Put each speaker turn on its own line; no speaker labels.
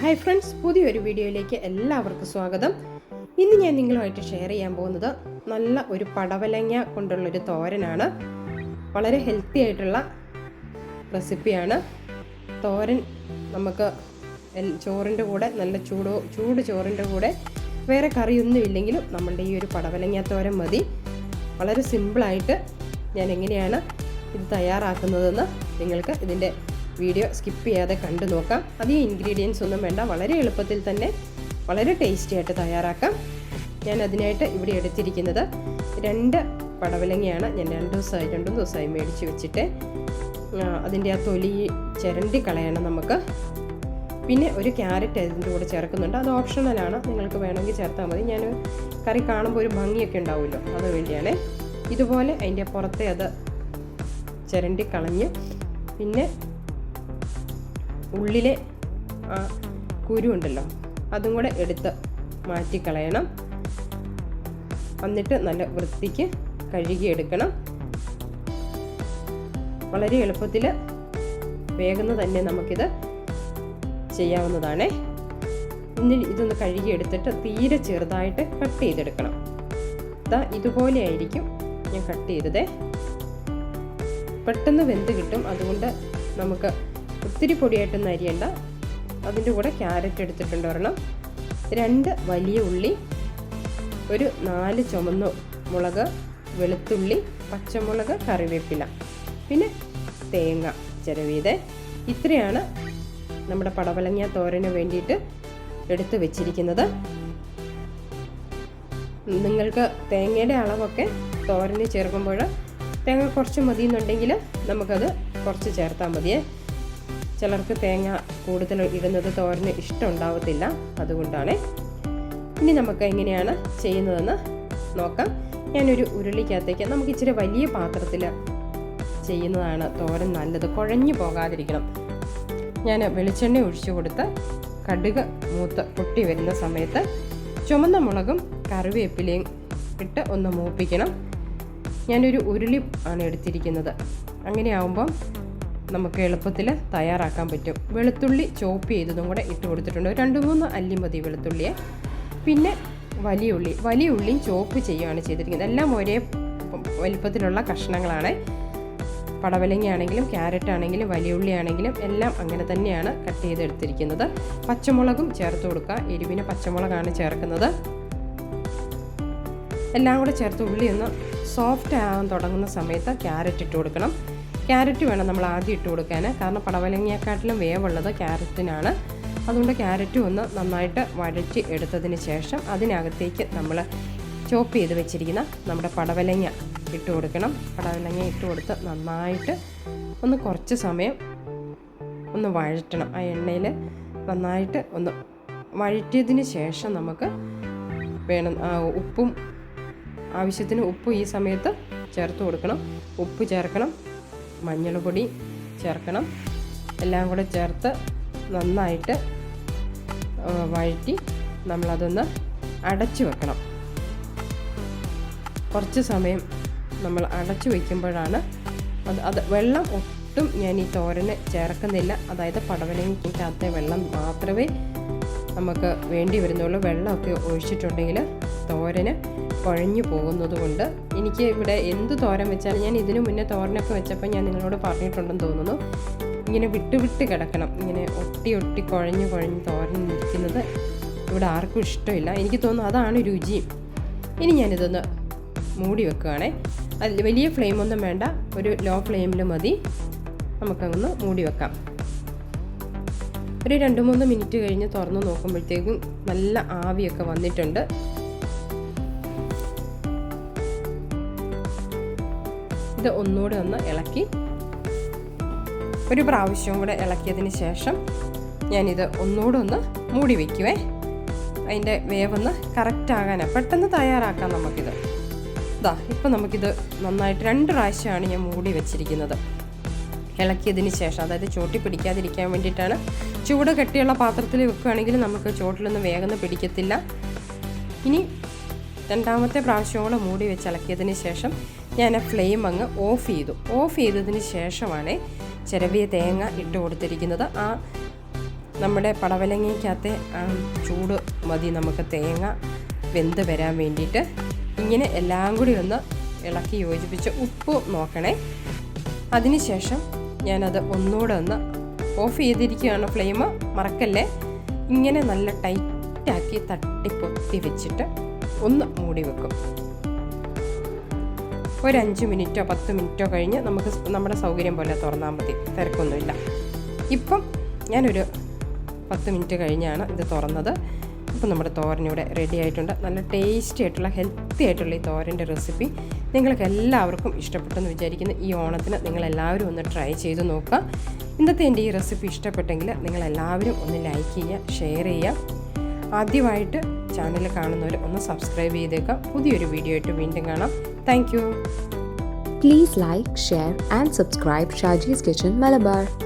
hi friends പുതിയൊരു വീഡിയോയിലേക്ക് എല്ലാവർക്കും സ്വാഗതം ഇന്ന് ഞാൻ നിങ്ങളുമായിട്ട് ഷെയർ ചെയ്യാൻ പോകുന്നത് നല്ല ഒരു പടവലങ്ങ കൊണ്ടുള്ളൊരു തോരനാണ് വളരെ ഹെൽത്തി ആയിട്ടുള്ള റെസിപ്പിയാണ് തോരൻ നമുക്ക് ചോറിൻ്റെ കൂടെ നല്ല ചൂട് ചൂട് ചോറിൻ്റെ കൂടെ വേറെ കറിയൊന്നും ഇല്ലെങ്കിലും നമ്മളുടെ ഈ ഒരു പടവലങ്ങ തോരൻ മതി വളരെ സിമ്പിളായിട്ട് ഞാൻ എങ്ങനെയാണ് ഇത് തയ്യാറാക്കുന്നതെന്ന് നിങ്ങൾക്ക് ഇതിൻ്റെ വീഡിയോ സ്കിപ്പ് ചെയ്യാതെ കണ്ടു നോക്കാം അധികം ഇൻഗ്രീഡിയൻസ് ഒന്നും വേണ്ട വളരെ എളുപ്പത്തിൽ തന്നെ വളരെ ടേസ്റ്റി ആയിട്ട് തയ്യാറാക്കാം ഞാൻ അതിനായിട്ട് ഇവിടെ എടുത്തിരിക്കുന്നത് രണ്ട് പടവലങ്ങയാണ് ഞാൻ രണ്ട് ദിവസമായി രണ്ടും ദിവസമായി മേടിച്ച് വെച്ചിട്ട് അതിൻ്റെ ആ തൊലി ചിരണ്ടി കളയണം നമുക്ക് പിന്നെ ഒരു ക്യാരറ്റ് അതിൻ്റെ കൂടെ ചേർക്കുന്നുണ്ട് അത് ഓപ്ഷണലാണ് നിങ്ങൾക്ക് വേണമെങ്കിൽ ചേർത്താൽ മതി ഞാൻ കറി കാണുമ്പോൾ ഒരു ഭംഗിയൊക്കെ ഉണ്ടാവുമല്ലോ അതുവേണ്ടിയാണ് ഇതുപോലെ അതിൻ്റെ പുറത്തെ അത് ചിരണ്ടി കളഞ്ഞ് പിന്നെ ഉള്ളിലെ ആ കുരു ഉണ്ടല്ലോ അതും കൂടെ എടുത്ത് മാറ്റിക്കളയണം എന്നിട്ട് നല്ല വൃത്തിക്ക് കഴുകിയെടുക്കണം വളരെ എളുപ്പത്തിൽ വേഗം തന്നെ നമുക്കിത് ചെയ്യാവുന്നതാണേ ഇനി ഇതൊന്ന് കഴുകിയെടുത്തിട്ട് തീരെ ചെറുതായിട്ട് കട്ട് ചെയ്തെടുക്കണം ഇതാ ഇതുപോലെ ആയിരിക്കും ഞാൻ കട്ട് ചെയ്തതേ പെട്ടെന്ന് വെന്ത് കിട്ടും അതുകൊണ്ട് നമുക്ക് ഒത്തിരി പൊടിയായിട്ടൊന്നും അരിയണ്ട അതിൻ്റെ കൂടെ ക്യാരറ്റ് എടുത്തിട്ടുണ്ട് ഒരെണ്ണം രണ്ട് വലിയ ഉള്ളി ഒരു നാല് ചുമന്ന മുളക് വെളുത്തുള്ളി പച്ചമുളക് കറിവേപ്പില പിന്നെ തേങ്ങ ചിരവീതെ ഇത്രയാണ് നമ്മുടെ പടവലങ്ങ തോരന് വേണ്ടിയിട്ട് എടുത്തു വെച്ചിരിക്കുന്നത് നിങ്ങൾക്ക് തേങ്ങയുടെ അളവൊക്കെ തോരന് ചേർക്കുമ്പോൾ തേങ്ങ കുറച്ച് മതിയെന്നുണ്ടെങ്കിൽ നമുക്കത് കുറച്ച് ചേർത്താൽ മതിയേ ചിലർക്ക് തേങ്ങ കൂടുതൽ ഇടുന്നത് തോരന് ഇഷ്ടമുണ്ടാവത്തില്ല അതുകൊണ്ടാണ് ഇനി നമുക്ക് എങ്ങനെയാണ് ചെയ്യുന്നതെന്ന് നോക്കാം ഞാനൊരു ഉരുളിക്കകത്തേക്ക് നമുക്ക് ഇച്ചിരി വലിയ പാത്രത്തിൽ ചെയ്യുന്നതാണ് തോരൻ നല്ലത് കുഴഞ്ഞു പോകാതിരിക്കണം ഞാൻ വെളിച്ചെണ്ണ ഒഴിച്ചു കൊടുത്ത് കടുക് മൂത്ത് പൊട്ടി വരുന്ന സമയത്ത് ചുമന്ന മുളകും കറിവേപ്പിലയും ഇട്ട് ഒന്ന് മൂപ്പിക്കണം ഞാനൊരു ഉരുളി ആണ് എടുത്തിരിക്കുന്നത് അങ്ങനെ നമുക്ക് എളുപ്പത്തിൽ തയ്യാറാക്കാൻ പറ്റും വെളുത്തുള്ളി ചോപ്പ് ചെയ്തതും കൂടെ ഇട്ട് കൊടുത്തിട്ടുണ്ട് രണ്ട് മൂന്ന് അല്ലി മതി വെളുത്തുള്ളിയെ പിന്നെ വലിയ ഉള്ളി വലിയ ഉള്ളിയും ചോപ്പ് ചെയ്യുകയാണ് ചെയ്തിരിക്കുന്നത് എല്ലാം ഒരേ വലിപ്പത്തിലുള്ള കഷ്ണങ്ങളാണ് പടവലങ്ങി ആണെങ്കിലും ക്യാരറ്റ് ആണെങ്കിലും വലിയുള്ളി ആണെങ്കിലും എല്ലാം അങ്ങനെ തന്നെയാണ് കട്ട് ചെയ്തെടുത്തിരിക്കുന്നത് പച്ചമുളകും ചേർത്ത് കൊടുക്കുക എരിവിന് പച്ചമുളകാണ് ചേർക്കുന്നത് എല്ലാം കൂടെ ചേർത്ത് ഉള്ളി ഒന്ന് സോഫ്റ്റ് ആകാൻ തുടങ്ങുന്ന സമയത്ത് ക്യാരറ്റ് ഇട്ട് കൊടുക്കണം ക്യാരറ്റ് വേണം നമ്മൾ ആദ്യം ഇട്ട് കൊടുക്കാൻ കാരണം പടവലങ്ങിയെക്കാട്ടിലും വേവുള്ളത് ക്യാരറ്റിനാണ് അതുകൊണ്ട് ക്യാരറ്റ് ഒന്ന് നന്നായിട്ട് വഴറ്റി എടുത്തതിന് ശേഷം അതിനകത്തേക്ക് നമ്മൾ ചോപ്പ് ചെയ്ത് വെച്ചിരിക്കുന്ന നമ്മുടെ പടവലങ്ങ ഇട്ട് കൊടുക്കണം പടവലങ്ങ ഇട്ട് കൊടുത്ത് നന്നായിട്ട് ഒന്ന് കുറച്ച് സമയം ഒന്ന് വഴറ്റണം ആ എണ്ണയിൽ നന്നായിട്ട് ഒന്ന് വഴറ്റിയതിന് ശേഷം നമുക്ക് വേണം ഉപ്പും ആവശ്യത്തിന് ഉപ്പ് ഈ സമയത്ത് ചേർത്ത് കൊടുക്കണം ഉപ്പ് ചേർക്കണം മഞ്ഞൾപ്പൊടി ചേർക്കണം എല്ലാം കൂടെ ചേർത്ത് നന്നായിട്ട് വഴറ്റി നമ്മളതൊന്ന് അടച്ചു വെക്കണം കുറച്ച് സമയം നമ്മൾ അടച്ചു വയ്ക്കുമ്പോഴാണ് അത് അത് വെള്ളം ഒട്ടും ഞാൻ ഈ തോരന് ചേർക്കുന്നില്ല അതായത് പടവലങ്ങിക്കാത്ത വെള്ളം മാത്രമേ നമുക്ക് വേണ്ടി വരുന്നുള്ളൂ വെള്ളമൊക്കെ ഒഴിച്ചിട്ടുണ്ടെങ്കിൽ തോരന് പഴഞ്ഞു പോകുന്നത് കൊണ്ട് എനിക്ക് ഇവിടെ എന്ത് തോരൻ വെച്ചാലും ഞാൻ ഇതിനു മുന്നേ തോരനൊക്കെ വെച്ചപ്പോൾ ഞാൻ നിങ്ങളോട് പറഞ്ഞിട്ടുണ്ടെന്ന് തോന്നുന്നു ഇങ്ങനെ വിട്ട് വിട്ട് കിടക്കണം ഇങ്ങനെ ഒട്ടി ഒട്ടി കുഴഞ്ഞു കുഴഞ്ഞ് തോരൻ നിൽക്കുന്നത് ഇവിടെ ആർക്കും ഇഷ്ടമില്ല എനിക്ക് തോന്നുന്നു അതാണ് രുചിയും ഇനി ഞാനിതൊന്ന് മൂടി വെക്കുകയാണേ അതിൽ വലിയ ഫ്ലെയിമൊന്നും വേണ്ട ഒരു ലോ ഫ്ലെയിമിൽ മതി നമുക്കങ്ങൊന്ന് മൂടി വെക്കാം ഒരു രണ്ട് മൂന്ന് മിനിറ്റ് കഴിഞ്ഞ് തുറന്ന് നോക്കുമ്പോഴത്തേക്കും നല്ല ആവിയൊക്കെ വന്നിട്ടുണ്ട് ഇത് ഒന്നുകൂടെ ഒന്ന് ഇളക്കി ഒരു പ്രാവശ്യവും കൂടെ ഇളക്കിയതിന് ശേഷം ഞാനിത് ഒന്നുകൂടെ ഒന്ന് മൂടി വയ്ക്കുവേ അതിൻ്റെ വേവൊന്ന് കറക്റ്റാകാനാണ് പെട്ടെന്ന് തയ്യാറാക്കാം നമുക്കിത് ഇതാ ഇപ്പം നമുക്കിത് നന്നായിട്ട് രണ്ട് പ്രാവശ്യമാണ് ഞാൻ മൂടി വെച്ചിരിക്കുന്നത് ഇളക്കിയതിന് ശേഷം അതായത് ചോട്ടി പിടിക്കാതിരിക്കാൻ വേണ്ടിയിട്ടാണ് ചൂട് കെട്ടിയുള്ള പാത്രത്തിൽ വെക്കുകയാണെങ്കിൽ നമുക്ക് ചോട്ടിലൊന്നും വേഗം പിടിക്കത്തില്ല ഇനി രണ്ടാമത്തെ പ്രാവശ്യം കൂടെ മൂടി വെച്ച് ഇളക്കിയതിന് ശേഷം ഞാൻ ആ ഫ്ലെയിം അങ്ങ് ഓഫ് ചെയ്തു ഓഫ് ചെയ്തതിന് ശേഷമാണ് ചിരവിയ തേങ്ങ ഇട്ട് കൊടുത്തിരിക്കുന്നത് ആ നമ്മുടെ പടവലങ്ങയ്ക്കകത്തെ ആ ചൂട് മതി നമുക്ക് തേങ്ങ വെന്ത് വരാൻ വേണ്ടിയിട്ട് ഇങ്ങനെ എല്ലാം കൂടി ഒന്ന് ഇളക്കി യോജിപ്പിച്ച് ഉപ്പ് നോക്കണേ അതിനുശേഷം ഞാനത് ഒന്നുകൂടെ ഒന്ന് ഓഫ് ചെയ്തിരിക്കുകയാണ് ഫ്ലെയിം മറക്കല്ലേ ഇങ്ങനെ നല്ല ടൈറ്റാക്കി തട്ടിപ്പൊത്തി വെച്ചിട്ട് ഒന്ന് മൂടി വെക്കും ഒരു അഞ്ച് മിനിറ്റോ പത്ത് മിനിറ്റോ കഴിഞ്ഞ് നമുക്ക് നമ്മുടെ സൗകര്യം പോലെ തുറന്നാൽ മതി തിരക്കൊന്നുമില്ല ഇപ്പം ഞാനൊരു പത്ത് മിനിറ്റ് കഴിഞ്ഞാണ് ഇത് തുറന്നത് ഇപ്പം നമ്മുടെ തോരൻ ഇവിടെ റെഡി ആയിട്ടുണ്ട് നല്ല ടേസ്റ്റി ആയിട്ടുള്ള ഹെൽത്തി ആയിട്ടുള്ള ഈ തോരൻ്റെ റെസിപ്പി നിങ്ങൾക്ക് എല്ലാവർക്കും ഇഷ്ടപ്പെട്ടെന്ന് വിചാരിക്കുന്നു ഈ ഓണത്തിന് നിങ്ങളെല്ലാവരും ഒന്ന് ട്രൈ ചെയ്ത് നോക്കുക ഇന്നത്തെ എൻ്റെ ഈ റെസിപ്പി ഇഷ്ടപ്പെട്ടെങ്കിൽ നിങ്ങളെല്ലാവരും ഒന്ന് ലൈക്ക് ചെയ്യുക ഷെയർ ചെയ്യുക ആദ്യമായിട്ട് ചാനൽ കാണുന്നവർ ഒന്ന് സബ്സ്ക്രൈബ് ചെയ്തേക്കാം പുതിയൊരു വീഡിയോ ആയിട്ട് വീണ്ടും കാണാം thank you please like share and subscribe Shaji's kitchen Malabar